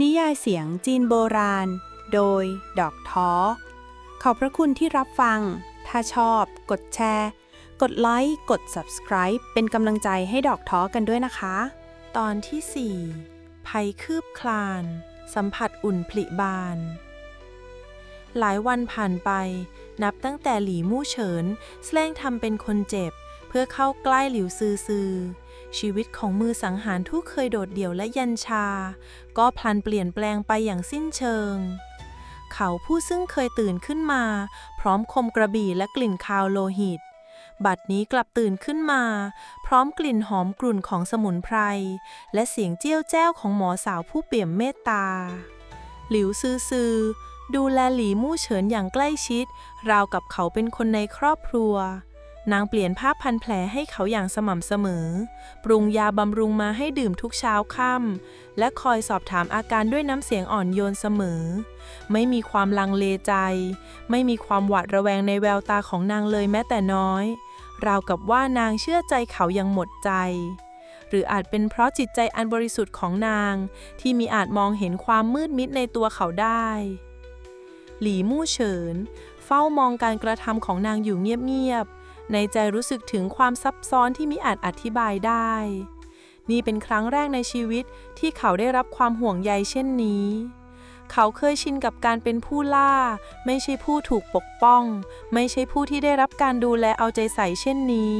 นิยายเสียงจีนโบราณ โดย ดอกท้อ ขอบพระคุณที่รับฟัง ถ้าชอบ กดแชร์ กดไลค์ กด subscribe เป็นกำลังใจให้ดอกท้อกันด้วยนะคะ ตอนที่ 4 ภัยคืบคลาน สัมผัสอุ่นผลิบาน หลายวันผ่านไป นับตั้งแต่หลีมู่เฉินแสลงทำเป็นคนเจ็บ เพื่อเข้าใกล้หลิวซือซือ ชีวิตของมือสังหารทุกเคยโดดเดี่ยวและยันชา ก็พลันเปลี่ยนแปลงไปอย่างสิ้นเชิง เขาผู้ซึ่งเคยตื่นขึ้นมา พร้อมคมกระบี่และกลิ่นคาวโลหิต บัดนี้กลับตื่นขึ้นมา พร้อมกลิ่นหอมกลุ่นของสมุนไพร และเสียงเจี้ยวแจ้วของหมอสาวผู้เปี่ยมเมตตา หลิวซือซือดูแลหลีมู่เฉินอย่างใกล้ชิด ราวกับเขาเป็นคนในครอบครัว นางเปลี่ยนผ้าพันแผลให้เขาอย่างสม่ำเสมอ ปรุงยาบำรุงมาให้ดื่มทุกเช้าค่ำ และคอยสอบถามอาการด้วยน้ำเสียงอ่อนโยนเสมอ ไม่มีความลังเลใจ ไม่มีความหวาดระแวงในแววตาของนางเลยแม้แต่น้อย ราวกับว่านางเชื่อใจเขาอยังหมดใจ หรืออาจเป็นเพราะจิตใจอันบริสุทธิ์ของนาง ที่มีอาจมองเห็นความมืดมิดในตัวเขาได้ หลีมู่เฉิน เฝ้ามองการกระทำของนางอยู่เงียบๆ ในใจรู้สึกถึงความซับซ้อนที่มิอาจอธิบายได้ นี่เป็นครั้งแรกในชีวิตที่เขาได้รับความห่วงใยเช่นนี้ เขาเคยชินกับการเป็นผู้ล่า ไม่ใช่ผู้ถูกปกป้อง ไม่ใช่ผู้ที่ได้รับการดูแลเอาใจใส่เช่นนี้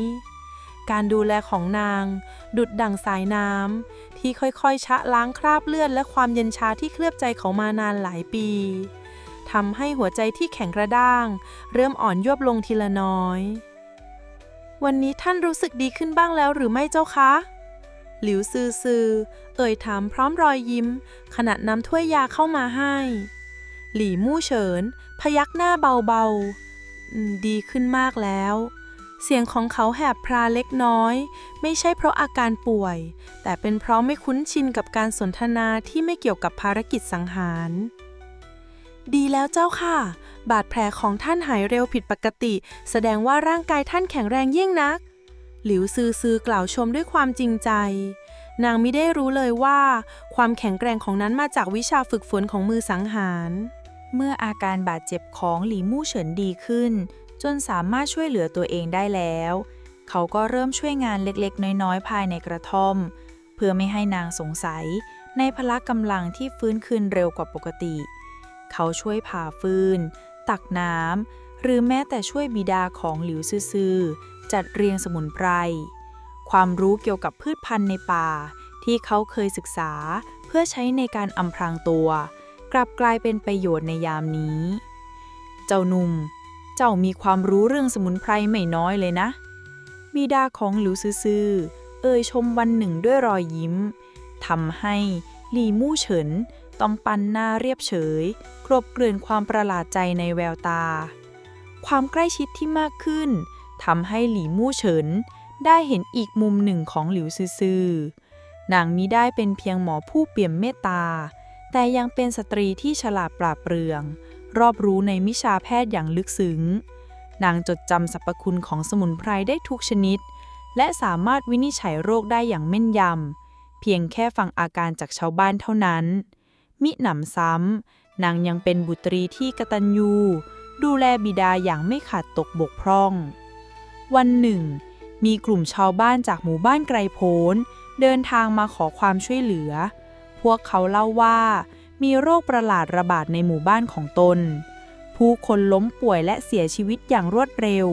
การดูแลของนาง ดุดดั่งสายน้ำที่ค่อยๆ ชะล้างคราบเลือดและความเย็นชาที่เคลือบใจเขามานานหลายปีทำให้หัวใจที่แข็งกระด้าง เริ่มอ่อนยวบลงทีละน้อย วันนี้ท่านรู้สึกดีขึ้นบ้างแล้วหรือไม่เจ้าคะ หลิวซือซือ เอ่ยถามพร้อมรอยยิ้ม ขณะนำถ้วยยาเข้ามาให้ หลี่มู่เฉิน พยักหน้าเบาๆ ดีขึ้นมากแล้ว เสียงของเขาแหบพราเล็กน้อย ไม่ใช่เพราะอาการป่วย แต่เป็นเพราะไม่คุ้นชินกับการสนทนาที่ไม่เกี่ยวกับภารกิจสังหาร ดีแล้วเจ้าค่ะ บาดแผลของท่านหายเร็วผิดปกติ แสดงว่าร่างกายท่านแข็งแรงยิ่งนัก หลิวซือซือกล่าวชมด้วยความจริงใจ นางไม่ได้รู้เลยว่า ความแข็งแกร่งของนั้นมาจากวิชาฝึกฝนของมือสังหาร เมื่ออาการบาดเจ็บของหลีมู่เฉินดีขึ้น จนสามารถช่วยเหลือตัวเองได้แล้ว เขาก็เริ่มช่วยงานเล็กๆ น้อยๆ ภายในกระท่อม เพื่อไม่ให้นางสงสัยในพละกำลังที่ฟื้นคืนเร็วกว่าปกติ เขาช่วยผ่าฟืน ตักน้ำ หรือแม้แต่ช่วยบิดาของหลิวซือจัดเรียงสมุนไพร ความรู้เกี่ยวกับพืชพันธุ์ในป่า ที่เขาเคยศึกษาเพื่อใช้ในการอำพรางตัว กลับกลายเป็นประโยชน์ในยามนี้ เจ้าหนุ่ม เจ้ามีความรู้เรื่องสมุนไพรไม่น้อยเลยนะ บิดาของหลิวซือเอ่ยชมวันหนึ่งด้วยรอยยิ้มทำให้หลี่มู่เฉิน ต้องปันหน้าเรียบเฉย กรบเกลื่อนความประหลาดใจในแววตา ความใกล้ชิดที่มากขึ้นทำให้หลี่มู่เฉิน ได้เห็นอีกมุมหนึ่งของหลิวซือๆนางมิได้เป็นเพียงหมอผู้เปี่ยมเมตตา แต่ยังเป็นสตรีที่ฉลาดปราบเปรื่อง รอบรู้ในมิชาแพทย์อย่างลึกซึ้ง นางจดจำสรรพคุณของสมุนไพรได้ทุกชนิด และสามารถวินิจฉัยโรคได้อย่างแม่นยำเพียงแค่ฟังอาการจากชาวบ้านเท่านั้น มิหนำซ้ำนางยังเป็นบุตรีที่กตัญญูดูแลบิดาอย่างไม่ขาดตกบกพร่อง วันหนึ่ง มีกลุ่มชาวบ้านจากหมู่บ้านไกรโพ้น เดินทางมาขอความช่วยเหลือ พวกเขาเล่าว่า มีโรคประหลาดระบาดในหมู่บ้านของตน ผู้คนล้มป่วยและเสียชีวิตอย่างรวดเร็ว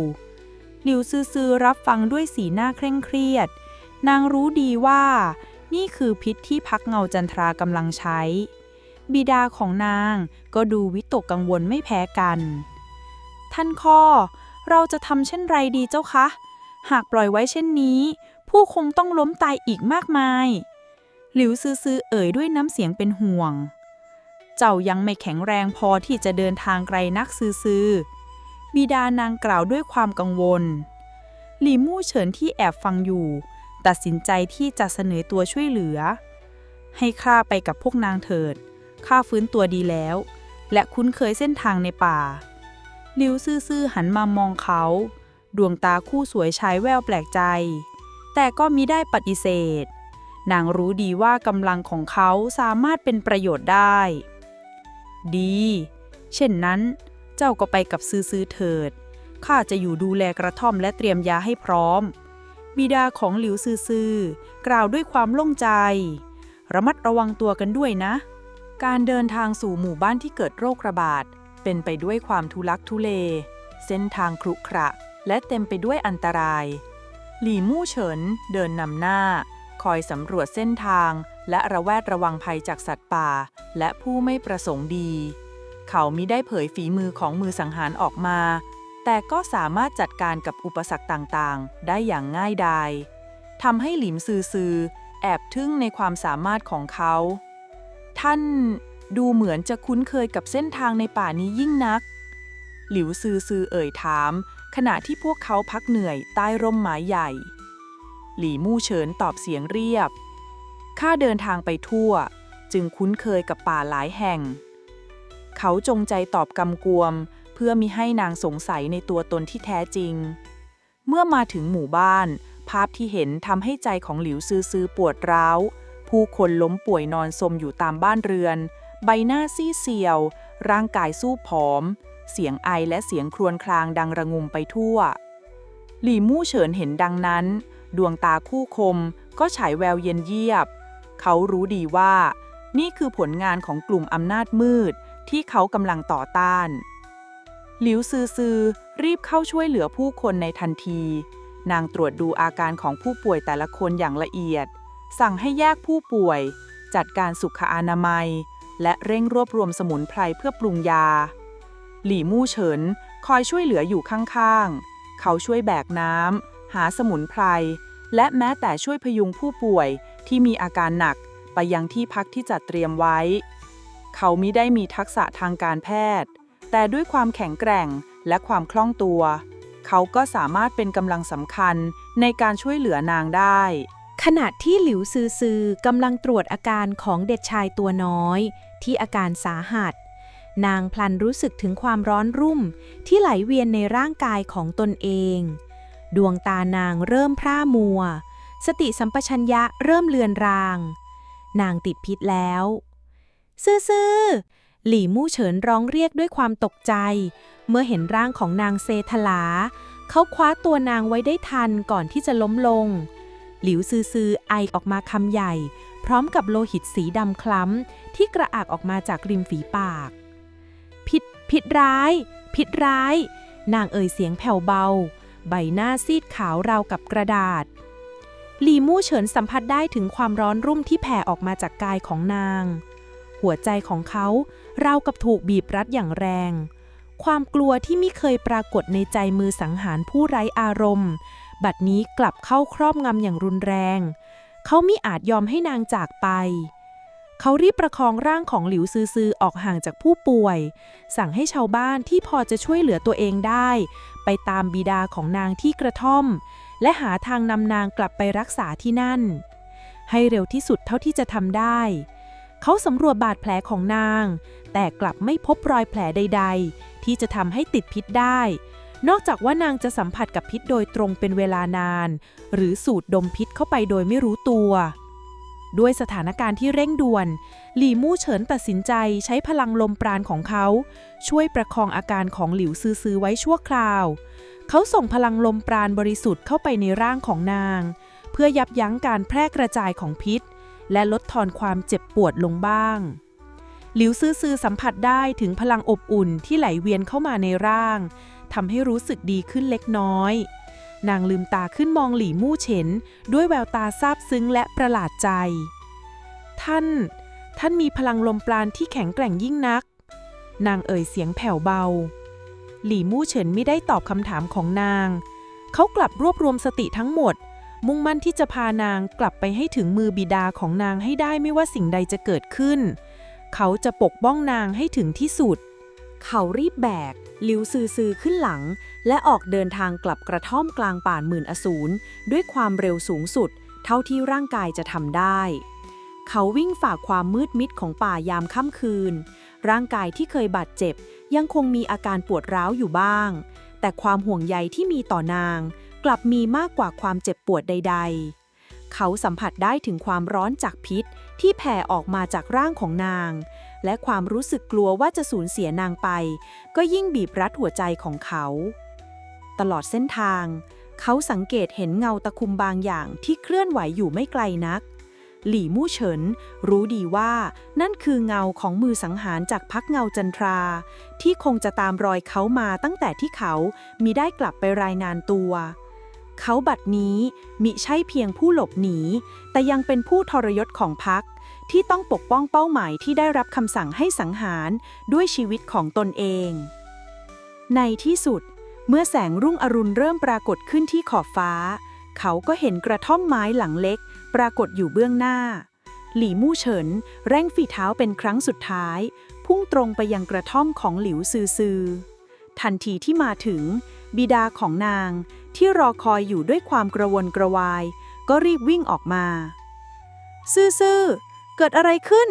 หลิวซือๆรับฟังด้วยสีหน้าเคร่งเครียด นางรู้ดีว่า นี่คือพิษที่พักเงาจันทรากำลังใช้ บิดาของนาง ก็ดูวิตกกังวลไม่แพ้กัน ท่านข้อ เราจะทำเช่นไรดีเจ้าคะ หากปล่อยไว้เช่นนี้ ผู้คงต้องล้มตายอีกมากมาย หลิวซือเอ่ยด้วยน้ำเสียงเป็นห่วง เจ้ายังไม่แข็งแรงพอที่จะเดินทางไกลนักซือบิดานางกล่าวด้วยความกังวล หลีมู่เฉินที่แอบฟังอยู่ ตัดสินใจที่จะเสนอตัวช่วยเหลือ ให้ข้าไปกับพวกนางเถิด ข้าฟื้นตัวดีแล้ว และคุ้นเคยเส้นทางในป่าหลิวซื่อๆหันมามองเขา ดวงตาคู่สวยชายแววแปลกใจ แต่ก็มิได้ปฏิเสธ นางรู้ดีว่ากำลังของเขาสามารถเป็นประโยชน์ได้ ดี เช่นนั้นเจ้าก็ไปกับซื้อซื้อเถิด ข้าจะอยู่ดูแลกระท่อมและเตรียมยาให้พร้อม บิดาของหลิวซื่อซือกล่าวด้วยความโล่งใจ ระมัดระวังตัวกันด้วยนะ การเดินทางสู่หมู่บ้านที่เกิดโรคระบาด เป็นไปด้วยความทุลักทุเล เส้นทางครุขระและเต็มไปด้วยอันตราย หลี่มู่เฉินเดินนำหน้า คอยสำรวจเส้นทางและระแวดระวังภัยจากสัตว์ป่า และผู้ไม่ประสงค์ดี เขามิได้เผยฝีมือของมือสังหารออกมา แต่ก็สามารถจัดการกับอุปสรรคต่างๆ ได้อย่างง่ายดายทำให้หลิมซือซือแอบทึ่งในความสามารถของเขา ท่านดูเหมือนจะคุ้นเคยกับเส้นทางในป่านี้ยิ่งนัก หลิวซือซือเอ่ยถาม ขณะที่พวกเขาพักเหนื่อยใต้ร่มไม้ใหญ่ หลี่มู่เฉินตอบเสียงเรียบ ข้าเดินทางไปทั่ว จึงคุ้นเคยกับป่าหลายแห่ง เขาจงใจตอบกำกวม เพื่อมิให้นางสงสัยในตัวตนที่แท้จริง เมื่อมาถึงหมู่บ้าน ภาพที่เห็นทำให้ใจของหลิวซือซือปวดร้าว ผู้คนล้มป่วยนอนสมอยู่ตามบ้านเรือน ใบหน้าซีเซียว ร่างกายสู้ผอม เสียงไอและเสียงครวญครางดังระงมไปทั่ว หลี่มู่เฉินเห็นดังนั้น ดวงตาคู่คมก็ฉายแววเย็นเยียบ เขารู้ดีว่า นี่คือผลงานของกลุ่มอำนาจมืด ที่เขากำลังต่อต้าน หลิวซือซือรีบเข้าช่วยเหลือผู้คนในทันที นางตรวจดูอาการของผู้ป่วยแต่ละคนอย่างละเอียด สั่งให้แยกผู้ป่วย จัดการสุขอนามัย และเร่งรวบรวมสมุนไพรเพื่อปรุงยา หลี่มู่เฉินคอยช่วยเหลืออยู่ข้างๆ เขาช่วยแบกน้ำหาสมุนไพร และแม้แต่ช่วยพยุงผู้ป่วยที่มีอาการหนักไปยังที่พักที่จัดเตรียมไว้ เขามิได้มีทักษะทางการแพทย์ แต่ด้วยความแข็งแกร่งและความคล่องตัว เขาก็สามารถเป็นกำลังสำคัญในการช่วยเหลือนางได้ ขณะที่หลิวซือซือกำลังตรวจอาการของเด็กชายตัวน้อย ที่อาการสาหัส นางพลันรู้สึกถึงความร้อนรุ่ม ที่ไหลเวียนในร่างกายของตนเอง ดวงตานางเริ่มพร่ามัว สติสัมปชัญญะเริ่มเลือนราง นางติดพิษแล้ว ซื่อๆหลี่มู่เฉินร้องเรียกด้วยความตกใจ เมื่อเห็นร่างของนางเซทลา เขาคว้าตัวนางไว้ได้ทันก่อนที่จะล้มลง หลิวซือซือไอออกมาคำใหญ่ พร้อมกับโลหิตสีดำคล้ำ ที่กระอักออกมาจากริมฝีปาก ผิด ผิดร้าย ผิดร้าย นางเอ่ยเสียงแผ่วเบา ใบหน้าซีดขาวราวกับกระดาษหลีมู่เฉินสัมผัสได้ถึงความร้อนรุ่มที่แผ่ออกมาจากกายของนาง หัวใจของเขาราวกับถูกบีบรัดอย่างแรง ความกลัวที่ไม่เคยปรากฏในใจมือสังหารผู้ไร้อารมณ์ บัดนี้กลับเข้าครอบงำอย่างรุนแรง เขามิอาจยอมให้นางจากไป เขารีบประคองร่างของหลิวซือซือออกห่างจากผู้ป่วย สั่งให้ชาวบ้านที่พอจะช่วยเหลือตัวเองได้ ไปตามบิดาของนางที่กระท่อม และหาทางนำนางกลับไปรักษาที่นั่น ให้เร็วที่สุดเท่าที่จะทำได้เขาสำรวจบาดแผลของนาง แต่กลับไม่พบรอยแผลใด ๆ ที่จะทำให้ติดพิษได้ นอกจากว่านางจะสัมผัสกับพิษโดยตรงเป็นเวลานาน หรือสูดดมพิษเข้าไปโดยไม่รู้ตัว ด้วยสถานการณ์ที่เร่งด่วน หลี่มู่เฉินตัดสินใจใช้พลังลมปราณของเขา ช่วยประคองอาการของหลิวซือซือไว้ชั่วคราว เขาส่งพลังลมปราณบริสุทธิ์เข้าไปในร่างของนาง เพื่อยับยั้งการแพร่กระจายของพิษ และลดทอนความเจ็บปวดลงบ้างหลิวซื่อซือสัมผัสได้ถึงพลังอบอุ่นที่ไหลเวียนเข้ามาในร่าง ทำให้รู้สึกดีขึ้นเล็กน้อย นางลืมตาขึ้นมองหลี่มู่เฉินด้วยแววตาซาบซึ้งและประหลาดใจ ท่าน ท่านมีพลังลมปราณที่แข็งแกร่งยิ่งนัก นางเอ่ยเสียงแผ่วเบา หลี่มู่เฉินไม่ได้ตอบคำถามของนาง เขากลับรวบรวมสติทั้งหมด มุ่งมั่นที่จะพานางกลับไปให้ถึงมือบิดาของนางให้ได้ไม่ว่าสิ่งใดจะเกิดขึ้น เขาจะปกป้องนางให้ถึงที่สุด เขารีบแบกลิวซือซือขึ้นหลัง และออกเดินทางกลับกระท่อมกลางป่านหมื่นอสูรด้วยความเร็วสูงสุด เท่าที่ร่างกายจะทำได้ เขาวิ่งฝ่าความมืดมิดของป่ายามค่ำคืน ร่างกายที่เคยบาดเจ็บ ยังคงมีอาการปวดร้าวอยู่บ้าง แต่ความห่วงใยที่มีต่อนาง กลับมีมากกว่าความเจ็บปวดใด ๆ เขาสัมผัสได้ถึงความร้อนจากพิษที่แผ่ออกมาจากร่างของนาง และความรู้สึกกลัวว่าจะสูญเสียนางไป ก็ยิ่งบีบรัดหัวใจของเขา ตลอดเส้นทาง เขาสังเกตเห็นเงาตะคุมบางอย่างที่เคลื่อนไหวอยู่ไม่ไกลนัก หลี่มู่เฉิน รู้ดีว่านั่นคือเงาของมือสังหารจากพักเงาจันทรา ที่คงจะตามรอยเขามาตั้งแต่ที่เขามีได้กลับไปรายงานตัวเขาบัดนี้มิใช่เพียงผู้หลบหนี แต่ยังเป็นผู้ทรยศของพัก ที่ต้องปกป้องเป้าหมายที่ได้รับคำสั่งให้สังหารด้วยชีวิตของตนเอง ในที่สุด เมื่อแสงรุ่งอรุณเริ่มปรากฏขึ้นที่ขอบฟ้า เขาก็เห็นกระท่อมไม้หลังเล็ก ปรากฏอยู่เบื้องหน้า หลี่มู่เฉินเร่งฝีเท้าเป็นครั้งสุดท้าย พุ่งตรงไปยังกระท่อมของหลิวซือซือ ทันทีที่มาถึง บิดาของนางที่รอคอยอยู่ด้วยความกระวนกระวาย ก็รีบวิ่งออกมา ซื่อซื่อ เกิดอะไรขึ้น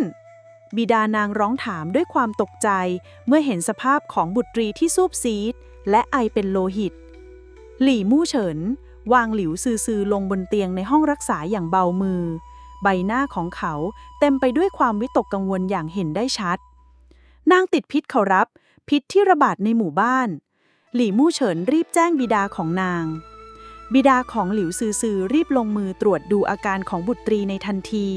บิดานางร้องถามด้วยความตกใจ เมื่อเห็นสภาพของบุตรีที่ซูบซีด และไอเป็นโลหิต หลี่มู่เฉิน วางหลิวซือซือลงบนเตียงในห้องรักษาอย่างเบามือ ใบหน้าของเขาเต็มไปด้วยความวิตกกังวลอย่างเห็นได้ชัด นางติดพิษเขารับ พิษที่ระบาดในหมู่บ้าน หลี่มู่เฉินรีบแจ้งบิดาของนางบิดาของหลิวซือซือรีบลงมือตรวจดูอาการของบุตรีในทันที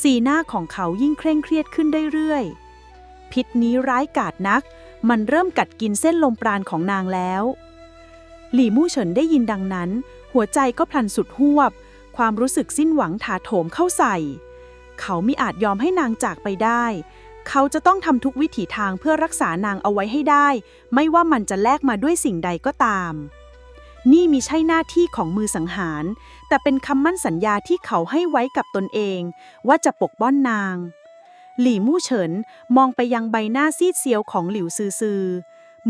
สีหน้าของเขายิ่งเคร่งเครียดขึ้นเรื่อยๆ พิษนี้ร้ายกาจนัก มันเริ่มกัดกินเส้นลมปราณของนางแล้ว หลี่มู่เฉินได้ยินดังนั้น หัวใจก็พลันสุดหวบ ความรู้สึกสิ้นหวังถาโถมเข้าใส่ เขามิอาจยอมให้นางจากไปได้ เขาจะต้องทำทุกวิถีทางเพื่อรักษานางเอาไว้ให้ได้ ไม่ว่ามันจะแลกมาด้วยสิ่งใดก็ตามนี่มิใช่หน้าที่ของมือสังหาร แต่เป็นคำมั่นสัญญาที่เขาให้ไว้กับตนเอง ว่าจะปกป้อนนาง หลี่มู่เฉินมองไปยังใบหน้าซีดเซียวของหลิวซือซือ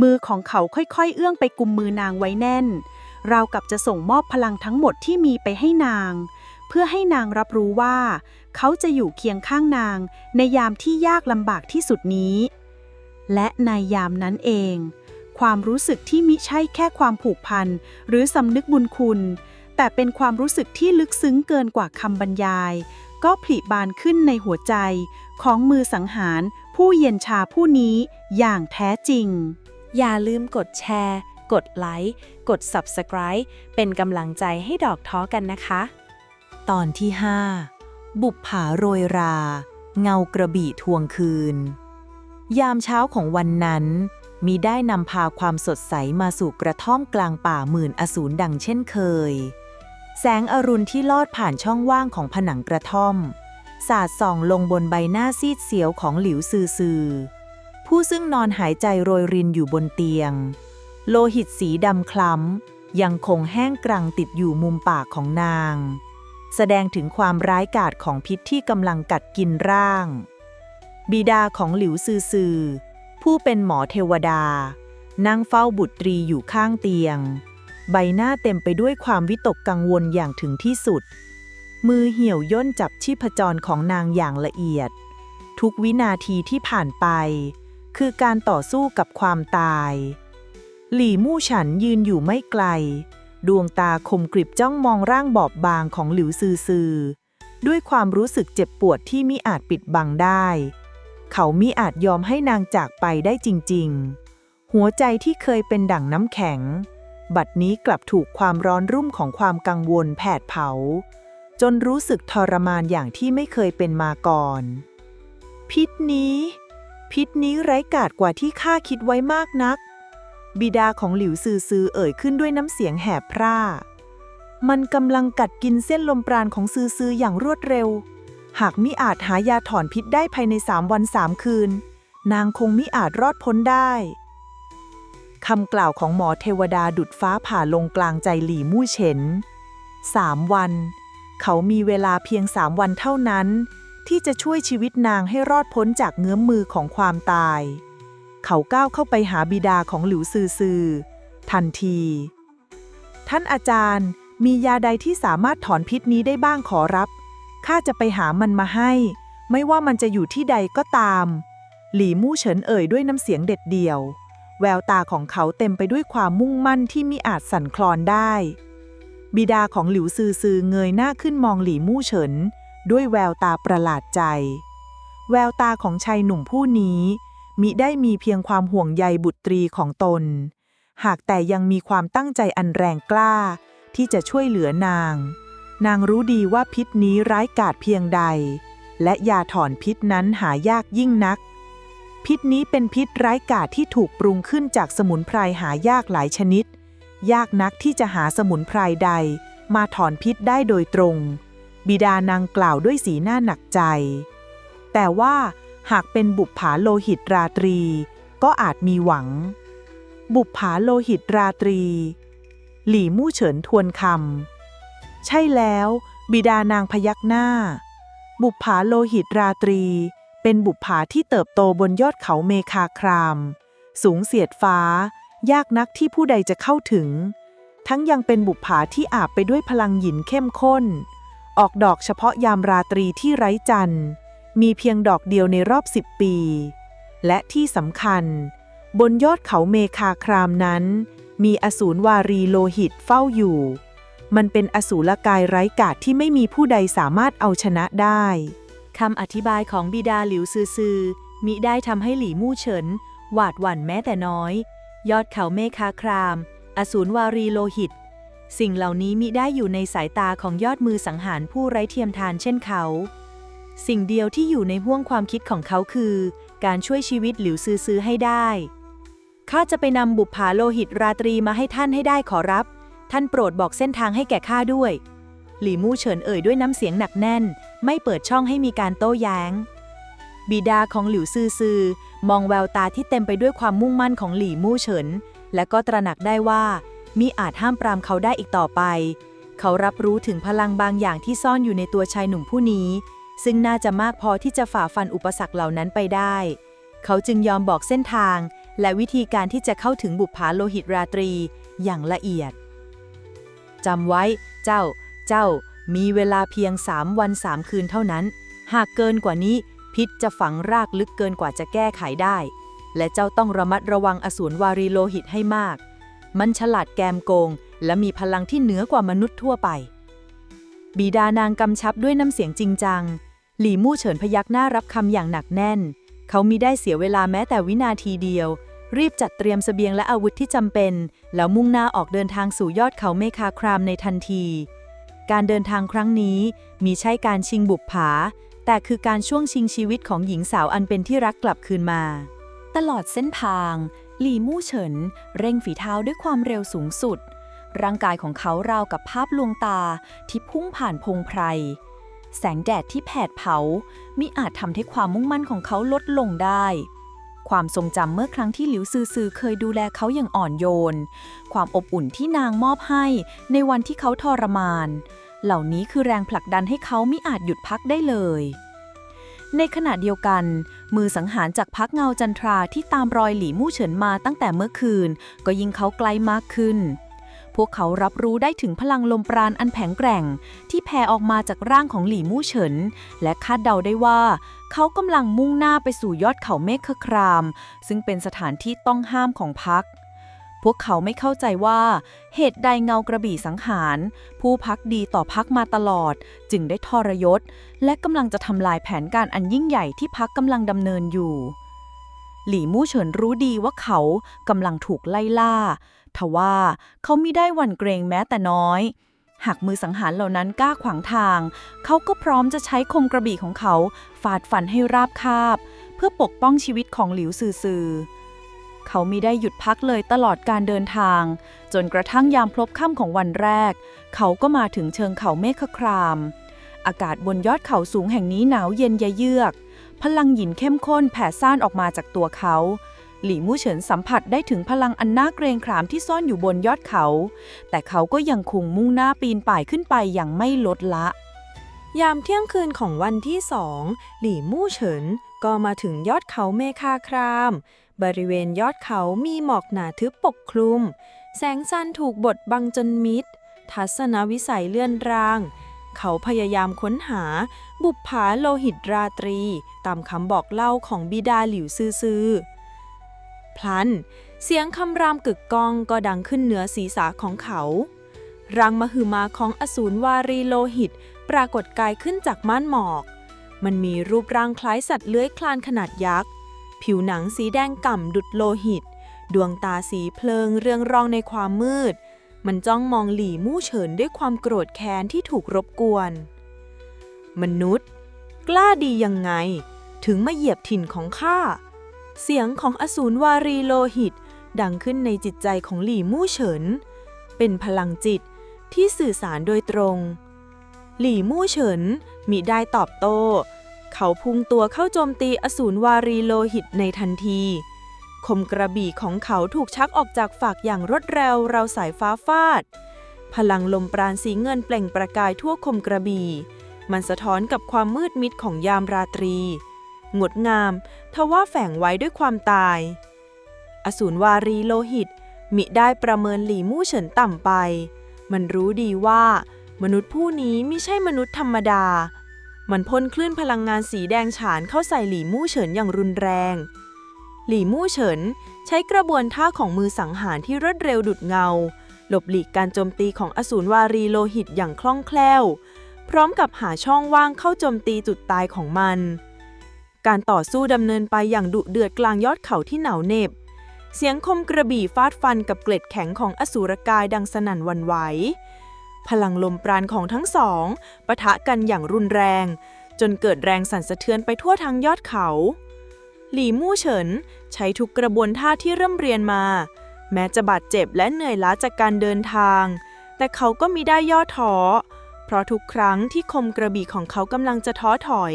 มือของเขาค่อยๆ เอื้องไปกุมมือนางไว้แน่น ราวกับจะส่งมอบพลังทั้งหมดที่มีไปให้นาง เพื่อให้นางรับรู้ว่า เขาจะอยู่เคียงข้างนาง ในยามที่ยากลำบากที่สุดนี้ และในยามนั้นเอง ความรู้สึกที่มิใช่แค่ความผูกพันหรือสำนึกบุญคุณ แต่เป็นความรู้สึกที่ลึกซึ้งเกินกว่าคำบรรยาย ก็ผลิบานขึ้นในหัวใจ ของมือสังหารผู้เย็นชาผู้นี้อย่างแท้จริง อย่าลืมกดแชร์ กดไลค์ กด Subscribe เป็นกำลังใจให้ดอกท้อกันนะคะ ตอนที่ 5 บุปผาโรยรา เงากระบี่ทวงคืน ยามเช้าของวันนั้นมีได้นำพาความสดใสมาสู่กระท่อมกลางป่าหมื่นอสูรดังเช่นเคย แสงอรุณที่ลอดผ่านช่องว่างของผนังกระท่อม สาดส่องลงบนใบหน้าซีดเสียวของหลิวซือซือ ผู้ซึ่งนอนหายใจโรยรินอยู่บนเตียง โลหิตสีดำคล้ำ ยังคงแห้งกรังติดอยู่มุมปากของนาง แสดงถึงความร้ายกาจของพิษที่กำลังกัดกินร่าง บิดาของหลิวซือซือ ผู้เป็นหมอเทวดา นั่งเฝ้าบุตรีอยู่ข้างเตียง ใบหน้าเต็มไปด้วยความวิตกกังวลอย่างถึงที่สุด มือเหี่ยวย่นจับชีพจรของนางอย่างละเอียด ทุกวินาทีที่ผ่านไป คือการต่อสู้กับความตาย หลี่มู่ฉันยืนอยู่ไม่ไกล ดวงตาคมกริบจ้องมองร่างบอบบางของหลิวซือซือด้วยความรู้สึกเจ็บปวดที่มิอาจปิดบังได้ เขามิอาจยอมให้นางจากไปได้จริง ๆ หัวใจที่เคยเป็นดั่งน้ำแข็ง บัดนี้กลับถูกความร้อนรุ่มของความกังวลแผดเผา จนรู้สึกทรมานอย่างที่ไม่เคยเป็นมาก่อน พิษนี้ พิษนี้ไร้กาจกว่าที่ข้าคิดไว้มากนัก บิดาของหลิวซือซือเอ่ยขึ้นด้วยน้ำเสียงแหบพร่า มันกำลังกัดกินเส้นลมปราณของซือซืออย่างรวดเร็ว หากมิอาจหายาถอนพิษได้ภายในสามวันสามคืน นางคงมิอาจรอดพ้นได้ คำกล่าวของหมอเทวดาดุดฟ้าผ่าลงกลางใจหลี่มู่เฉินสามวัน เขามีเวลาเพียงสามวันเท่านั้น ที่จะช่วยชีวิตนางให้รอดพ้นจากเงื้อมมือของความตาย เขาก้าวเข้าไปหาบิดาของหลิวซือซือทันที ท่านอาจารย์มียาใดที่สามารถถอนพิษนี้ได้บ้างขอรับ ข้าจะไปหามันมาให้ ไม่ว่ามันจะอยู่ที่ใดก็ตาม หลี่มู่เฉินเอ่ยด้วยน้ำเสียงเด็ดเดี่ยว แววตาของเขาเต็มไปด้วยความมุ่งมั่นที่มิอาจสั่นคลอนได้ บิดาของหลิวซือซือเงยหน้าขึ้นมองหลี่มู่เฉิน ด้วยแววตาประหลาดใจ แววตาของชายหนุ่มผู้นี้ มิได้มีเพียงความห่วงใยบุตรีของตน หากแต่ยังมีความตั้งใจอันแรงกล้า ที่จะช่วยเหลือนาง นางรู้ดีว่าพิษนี้ร้ายกาจเพียงใด และยาถอนพิษนั้นหายากยิ่งนัก พิษนี้เป็นพิษร้ายกาจที่ถูกปรุงขึ้นจากสมุนไพรหายากหลายชนิด ยากนักที่จะหาสมุนไพรใด มาถอนพิษได้โดยตรง บิดานางกล่าวด้วยสีหน้าหนักใจ แต่ว่าหากเป็นบุปผาโลหิตราตรี ก็อาจมีหวัง บุปผาโลหิตราตรี หลี่มู่เฉินทวนคำใช่แล้ว บิดานางพยักหน้า บุปผาโลหิตราตรี เป็นบุปผาที่เติบโตบนยอดเขาเมคาคราม สูงเสียดฟ้า ยากนักที่ผู้ใดจะเข้าถึง ทั้งยังเป็นบุปผาที่อาบไปด้วยพลังหยินเข้มข้น ออกดอกเฉพาะยามราตรีที่ไร้จันทร์ มีเพียงดอกเดียวในรอบสิบปี และที่สำคัญ บนยอดเขาเมคาครามนั้น มีอสูรวารีโลหิตเฝ้าอยู่ มันเป็นอสูรกายไร้กาจที่ไม่มีผู้ใดสามารถเอาชนะได้ คำอธิบายของบิดาหลิวซือซือมิได้ทำให้หลี่มู่เฉิน หวาดหวั่นแม้แต่น้อย ยอดเขาเมฆาคราม อสูรวารีโลหิต สิ่งเหล่านี้มิได้อยู่ในสายตาของยอดมือสังหารผู้ไร้เทียมทานเช่นเขา สิ่งเดียวที่อยู่ในห่วงความคิดของเขาคือ การช่วยชีวิตหลิวซือซือให้ได้ข้าจะไปนำบุปผาโลหิตราตรีมาให้ท่านให้ได้ขอรับ ท่านโปรดบอกเส้นทางให้แก่ข้าด้วย หลี่มู่เฉินเอ่ยด้วยน้ำเสียงหนักแน่น ไม่เปิดช่องให้มีการโต้แย้ง บิดาของหลิวซือซือมองแววตาที่เต็มไปด้วยความมุ่งมั่นของหลี่มู่เฉิน และก็ตระหนักได้ว่ามิอาจห้ามปรามเขาได้อีกต่อไป เขารับรู้ถึงพลังบางอย่างที่ซ่อนอยู่ในตัวชายหนุ่มผู้นี้ ซึ่งน่าจะมากพอที่จะฝ่าฟันอุปสรรคเหล่านั้นไปได้ เขาจึงยอมบอกเส้นทาง และวิธีการที่จะเข้าถึงบุปผาโลหิตราตรีอย่างละเอียดจำไว้ เจ้า เจ้า มีเวลาเพียงสามวันสามคืนเท่านั้น หากเกินกว่านี้ พิษจะฝังรากลึกเกินกว่าจะแก้ไขได้ และเจ้าต้องระมัดระวังอสูรวารีโลหิตให้มาก มันฉลาดแกมโกง และมีพลังที่เหนือกว่ามนุษย์ทั่วไป บิดานางกำชับด้วยน้ำเสียงจริงจัง หลี่มู่เฉินพยักหน้ารับคำอย่างหนักแน่น เขามิได้เสียเวลาแม้แต่วินาทีเดียว รีบจัดเตรียมเสบียงและอาวุธที่จำเป็น แล้วมุ่งหน้าออกเดินทางสู่ยอดเขาเมคาครามในทันที การเดินทางครั้งนี้ มีใช่การชิงบุปผา แต่คือการช่วงชิงชีวิตของหญิงสาวอันเป็นที่รักกลับคืนมา ตลอดเส้นทาง หลี่มู่เฉิน เร่งฝีเท้าด้วยความเร็วสูงสุด ร่างกายของเขาราวกับภาพลวงตาที่พุ่งผ่านพงไพร แสงแดดที่แผดเผามิอาจทำให้ความมุ่งมั่นของเขาลดลงได้ความทรงจำเมื่อครั้งที่หลิวซือซือเคยดูแลเขาอย่างอ่อนโยน ความอบอุ่นที่นางมอบให้ในวันที่เขาทรมาน เหล่านี้คือแรงผลักดันให้เขามิอาจหยุดพักได้เลย ในขณะเดียวกัน มือสังหารจากพักเงาจันทราที่ตามรอยหลี่มู่เฉินมาตั้งแต่เมื่อคืน ก็ยิ่งเขาไกลมากขึ้น พวกเขารับรู้ได้ถึงพลังลมปราณอันแผงแกร่ง ที่แผ่ออกมาจากร่างของหลี่มู่เฉิน และคาดเดาได้ว่า เขากำลังมุ่งหน้าไปสู่ยอดเขาเมฆคราม ซึ่งเป็นสถานที่ต้องห้ามของพัก พวกเขาไม่เข้าใจว่า เหตุใดเงากระบี่สังหาร ผู้พักดีต่อพักมาตลอด จึงได้ทรยศ และกำลังจะทำลายแผนการอันยิ่งใหญ่ที่พักกำลังดำเนินอยู่ หลี่มู่เฉินรู้ดีว่าเขากำลังถูกไล่ล่า ทว่าเขามิได้หวั่นเกรงแม้แต่น้อยหากมือสังหารเหล่านั้นกล้าขวางทาง เขาก็พร้อมจะใช้คมกระบี่ของเขา ฟาดฟันให้ราบคาบ เพื่อปกป้องชีวิตของหลิวซือซือ เขามิได้หยุดพักเลยตลอดการเดินทาง จนกระทั่งยามพลบค่ำของวันแรก เขาก็มาถึงเชิงเขาเมฆคราม อากาศบนยอดเขาสูงแห่งนี้หนาวเย็นยะเยือก พลังหยินเข้มข้นแผ่ซ่านออกมาจากตัวเขา หลี่มู่เฉินสัมผัสได้ถึงพลังอันน่าเกรงขามที่ซ่อนอยู่บนยอดเขา แต่เขาก็ยังคงมุ่งหน้าปีนป่ายขึ้นไปอย่างไม่ลดละยามเที่ยงคืนของวันที่สอง หลี่มู่เฉิน ก็มาถึงยอดเขาเมฆาคราม บริเวณยอดเขามีหมอกหนาทึบปกคลุม แสงจันทร์ถูกบดบังจนมิด ทัศนวิสัยเลื่อนราง เขาพยายามค้นหา บุปผาโลหิตราตรี ตามคำบอกเล่าของบิดาหลิวซือซือพลัน เสียงคำรามกึกก้องก็ดังขึ้นเหนือศีรษะของเขารังมหึมาของอสูรวารีโลหิต ปรากฏกายขึ้นจากม่านหมอก มันมีรูปร่างคล้ายสัตว์เลื้อยคลานขนาดยักษ์ ผิวหนังสีแดงก่ำดุดโลหิต ดวงตาสีเพลิงเรืองรองในความมืด มันจ้องมองหลี่มู่เฉินด้วยความโกรธแค้นที่ถูกรบกวน มนุษย์ กล้าดียังไง ถึงมาเหยียบถิ่นของข้า เสียงของอสูรวารีโลหิต ดังขึ้นในจิตใจของหลี่มู่เฉิน เป็นพลังจิตที่สื่อสารโดยตรง หลี่มู่เฉินมิได้ตอบโต้ เขาพุ่งตัวเข้าโจมตีอสูรวารีโลหิตในทันที คมกระบี่ของเขาถูกชักออกจากฝักอย่างรวดเร็วราวสายฟ้าฟาด พลังลมปราณสีเงินเปล่งประกายทั่วคมกระบี่ มันสะท้อนกับความมืดมิดของยามราตรี งดงาม ทว่าแฝงไว้ด้วยความตาย อสูรวารีโลหิต มิได้ประเมินหลี่มู่เฉินต่ำไป มันรู้ดีว่า มนุษย์ผู้นี้ไม่ใช่มนุษย์ธรรมดา มันพ่นคลื่นพลังงานสีแดงฉานเข้าใส่หลี่มู่เฉินอย่างรุนแรง หลี่มู่เฉินใช้กระบวนท่าของมือสังหารที่รวดเร็วดุดเงา หลบหลีกการโจมตีของอสูรวารีโลหิตอย่างคล่องแคล่ว พร้อมกับหาช่องว่างเข้าโจมตีจุดตายของมัน การต่อสู้ดำเนินไปอย่างดุเดือดกลางยอดเขาที่หนาวเหน็บ เสียงคมกระบี่ฟาดฟันกับเกล็ดแข็งของอสูรกายดังสนั่นวันไหว พลังลมปราณของทั้งสองปะทะกันอย่างรุนแรง จนเกิดแรงสั่นสะเทือนไปทั่วทั้งยอดเขา หลี่มู่เฉิน ใช้ทุกกระบวนท่าที่เริ่มเรียนมา แม้จะบาดเจ็บและเหนื่อยล้าจากการเดินทาง แต่เขาก็มิได้ย่อท้อ เพราะทุกครั้งที่คมกระบี่ของเขากำลังจะท้อถอย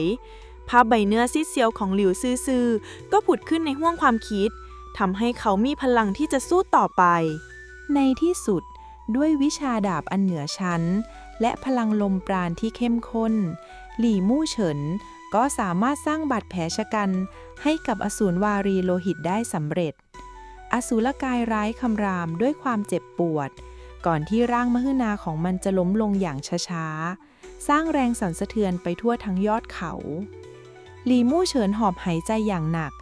ภาพใบเนื้อซีดเซียวของหลิวซื่อซือก็ผุดขึ้นในห้วงความคิดทำให้เขามีพลังที่จะสู้ต่อไป ในที่สุด ด้วยวิชาดาบอันเหนือชั้น และพลังลมปราณที่เข้มข้น หลี่มู่เฉิน ก็สามารถสร้างบาดแผลชะกัน ให้กับอสูรวารีโลหิตได้สำเร็จ อสูรกายร้ายคำรามด้วยความเจ็บปวด ก่อนที่ร่างมหึนาของมันจะล้มลงอย่างช้าๆ สร้างแรงสั่นสะเทือนไปทั่วทั้งยอดเขา หลีมู่เฉินหอบหายใจอย่างหนัก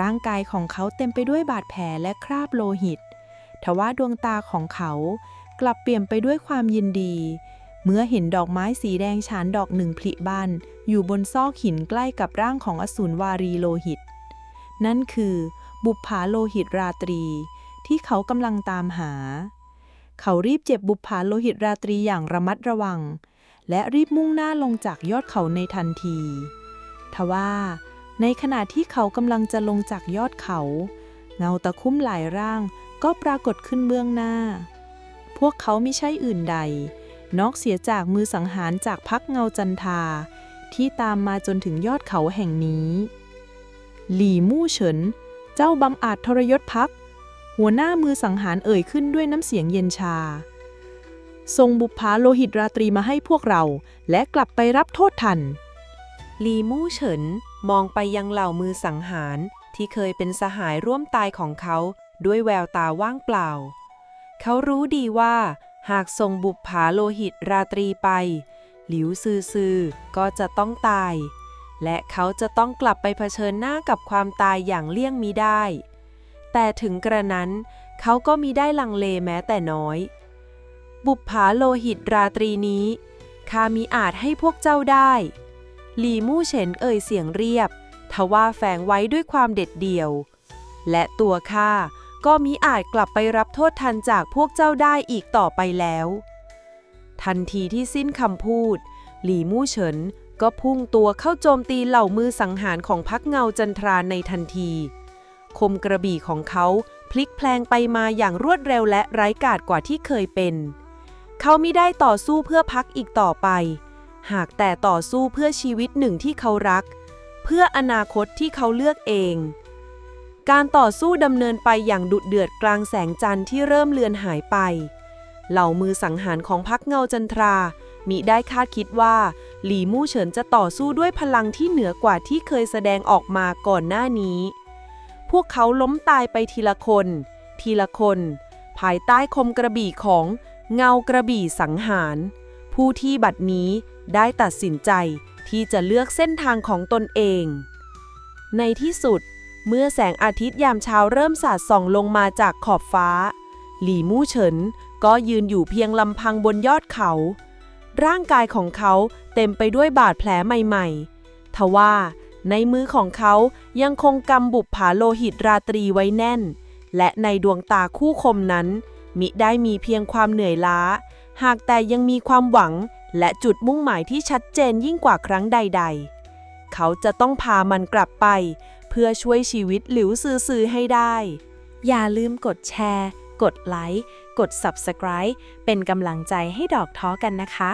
ร่างกายของเขาเต็มไปด้วยบาดแผลและคราบโลหิต ทว่าดวงตาของเขา กลับเปลี่ยนไปด้วยความยินดี เมื่อเห็นดอกไม้สีแดงฉานดอกหนึ่งผลิบานอยู่บนซอกหินใกล้กับร่างของอสูรวารีโลหิต นั่นคือ บุปผาโลหิตราตรี ที่เขากำลังตามหา เขารีบเจ็บบุปผาโลหิตราตรีอย่างระมัดระวัง และรีบมุ่งหน้าลงจากยอดเขาในทันทีทว่าในขณะที่เขากำลังจะลงจากยอดเขา เงาตะคุ่มหลายร่างก็ปรากฏขึ้นเบื้องหน้า วกเขาไม่ใช่อื่นใด นอกเสียจากมือสังหารจากพักเงาจันทา ที่ตามมาจนถึงยอดเขาแห่งนี้ หลี่มู่เฉิน เจ้าบำอาจทรยศพัก หัวหน้ามือสังหารเอ่ยขึ้นด้วยน้ำเสียงเย็นชา ทรงบุปผาโลหิตราตรีมาให้พวกเรา และกลับไปรับโทษทันลีมู่เฉินมองไปยังเหล่ามือสังหารที่เคยเป็นสหายร่วมตายของเขาด้วยแววตาว่างเปล่า เขารู้ดีว่า หากส่งบุปผาโลหิตราตรีไป หลิวซือซือก็จะต้องตาย และเขาจะต้องกลับไปเผชิญหน้ากับความตายอย่างเลี่ยงมิได้ แต่ถึงกระนั้น เขาก็มีได้ลังเลแม้แต่น้อย บุปผาโลหิตราตรีนี้ข้ามีอาจให้พวกเจ้าได้หลีมู่เฉินเอ่ยเสียงเรียบ ทว่าแฝงไว้ด้วยความเด็ดเดี่ยว และตัวข้า ก็มิอาจกลับไปรับโทษทันจากพวกเจ้าได้อีกต่อไปแล้ว ทันทีที่สิ้นคำพูด หลีมู่เฉินก็พุ่งตัวเข้าโจมตีเหล่ามือสังหารของพักเงาจันทราในทันที คมกระบี่ของเขาพลิกแพลงไปมาอย่างรวดเร็วและไร้กาจกว่าที่เคยเป็น เขามิได้ต่อสู้เพื่อพักอีกต่อไป หากแต่ต่อสู้เพื่อชีวิตหนึ่งที่เขารัก เพื่ออนาคตที่เขาเลือกเอง การต่อสู้ดำเนินไปอย่างดุเดือดกลางแสงจันทร์ที่เริ่มเลือนหายไป เหล่ามือสังหารของพักเงาจันทรา มิได้คาดคิดว่า หลีมู่เฉินจะต่อสู้ด้วยพลังที่เหนือกว่าที่เคยแสดงออกมาก่อนหน้านี้ พวกเขาล้มตายไปทีละคน ทีละคน ภายใต้คมกระบี่ของเงากระบี่สังหาร ผู้ที่บัดนี้ได้ตัดสินใจที่จะเลือกเส้นทางของตนเอง ในที่สุด เมื่อแสงอาทิตย์ยามเช้าเริ่มสาดส่องลงมาจากขอบฟ้า หลี่มู่เฉินก็ยืนอยู่เพียงลำพังบนยอดเขา ร่างกายของเขาเต็มไปด้วยบาดแผลใหม่ๆ ทว่าในมือของเขายังคงกำบุปผาโลหิตราตรีไว้แน่น และในดวงตาคู่คมนั้น มิได้มีเพียงความเหนื่อยล้า หากแต่ยังมีความหวังและจุดมุ่งหมายที่ชัดเจนยิ่งกว่าครั้งใด ๆ เขาจะต้องพามันกลับไป เพื่อช่วยชีวิตหลิวซือซือให้ได้ อย่าลืมกดแชร์ กดไลค์ กด Subscribe เป็นกำลังใจให้ดอกท้อกันนะคะ